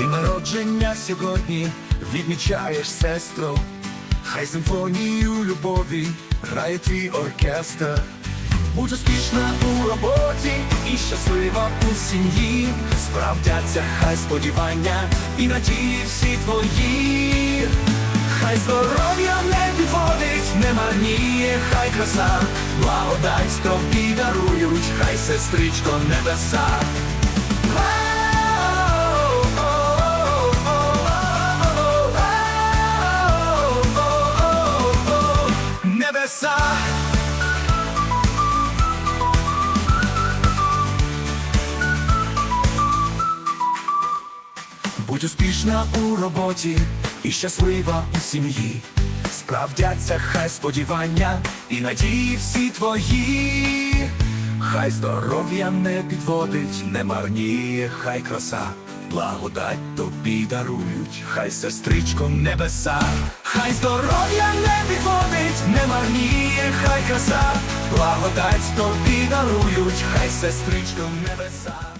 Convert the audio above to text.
народження сьогодні відмічаєш сестру, хай симфонію любові грає твій оркестр. Будь успішна у роботі і щаслива у сім'ї, справдяться хай сподівання і надії всі твої. Хай здоров'я не підводить, не марніє, хай краса, благодать тобі дарують, хай сестричко. Небеса. Будь успішна у роботі і щаслива у сім'ї. Справдяться хай сподівання і надії всі твої. Хай здоров'я не підводить, не марніє, хай краса, благодать тобі дарують, хай сестричко небеса, хай здоров'я не підводить, не марніє, хай краса, благодать тобі дарують, хай сестричко небеса.